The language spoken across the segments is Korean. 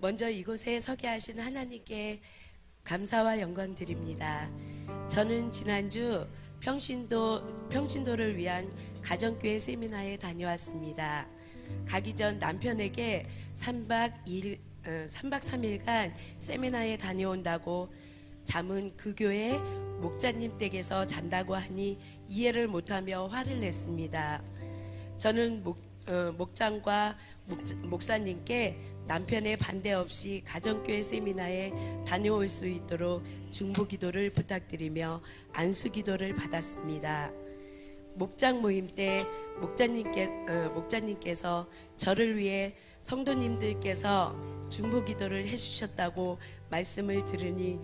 먼저 이곳에 서게 하신 하나님께 감사와 영광 드립니다. 저는 지난주 평신도 평신도를 위한 가정교회 세미나에 다녀왔습니다. 가기 전 남편에게 3박 2일 어, 3박 3일간 세미나에 다녀온다고 잠은 그 교회 목자님 댁에서 잔다고 하니 이해를 못하며 화를 냈습니다. 저는 목, 어, 목장과 목, 목사님께 남편의 반대 없이 가정교회 세미나에 다녀올 수 있도록 중보기도를 부탁드리며 안수기도를 받았습니다. 목장 모임 때 목자님께, 어, 목자님께서 저를 위해 성도님들께서 중보기도를 해주셨다고 말씀을 들으니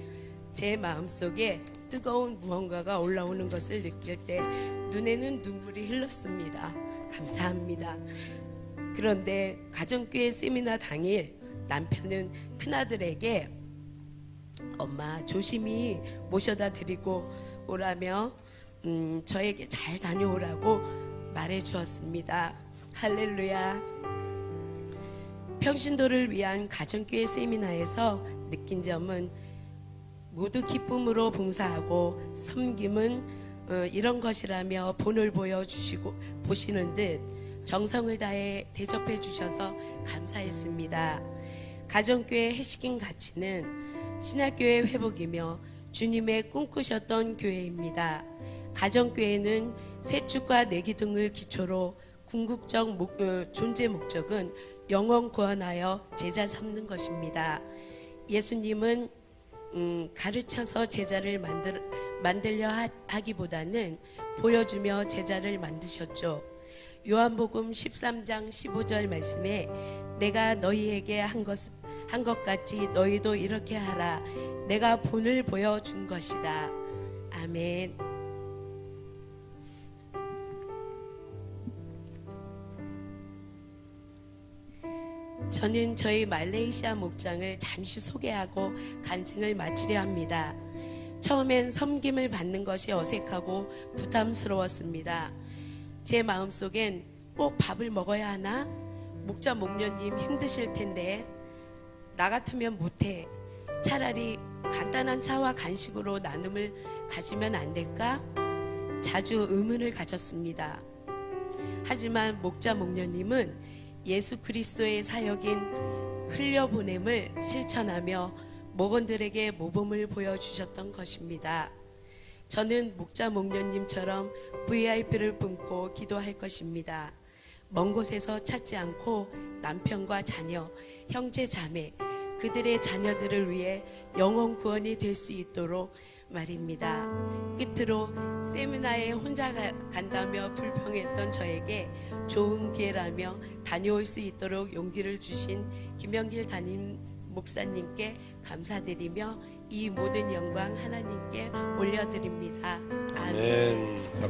제 마음속에 뜨거운 무언가가 올라오는 것을 느낄 때 눈에는 눈물이 흘렀습니다. 감사합니다. 그런데 가정교회 세미나 당일 남편은 큰아들에게 엄마 조심히 모셔다 드리고 오라며 음, 저에게 잘 다녀오라고 말해 주었습니다. 할렐루야. 평신도를 위한 가정교회 세미나에서 느낀 점은 모두 기쁨으로 봉사하고 섬김은 어, 이런 것이라며 본을 보여주시고 보시는 듯 정성을 다해 대접해 주셔서 감사했습니다. 가정교회 해식인 가치는 신학교의 회복이며 주님의 꿈꾸셨던 교회입니다. 가정교회는 세축과 내기 등을 기초로 궁극적 목- 어, 존재 목적은 영원 구원하여 제자 삼는 것입니다. 예수님은 음, 가르쳐서 제자를 만들, 만들려 하, 하기보다는 보여주며 제자를 만드셨죠. 요한복음 13장 15절 말씀에 내가 너희에게 한 것, 한 것 같이 너희도 이렇게 하라. 내가 본을 보여준 것이다. 아멘. 저는 저희 말레이시아 목장을 잠시 소개하고 간증을 마치려 합니다. 처음엔 섬김을 받는 것이 어색하고 부담스러웠습니다. 제 마음속엔 꼭 밥을 먹어야 하나? 목자 목녀님 힘드실 텐데 나 같으면 못해. 차라리 간단한 차와 간식으로 나눔을 가지면 안 될까? 자주 의문을 가졌습니다. 하지만 목자 목녀님은 예수 그리스도의 사역인 흘려보냄을 실천하며 목원들에게 모범을 보여주셨던 것입니다. 저는 목자 목녀님처럼 VIP를 품고 기도할 것입니다. 먼 곳에서 찾지 않고 남편과 자녀, 형제 자매, 그들의 자녀들을 위해 영원 구원이 될 수 있도록 말입니다. 끝으로 세미나에 혼자 가- 간다며 불평했던 저에게 좋은 기회라며 다녀올 수 있도록 용기를 주신 김영길 담임 목사님께 감사드리며 이 모든 영광 하나님께 올려드립니다. 아멘. 아멘.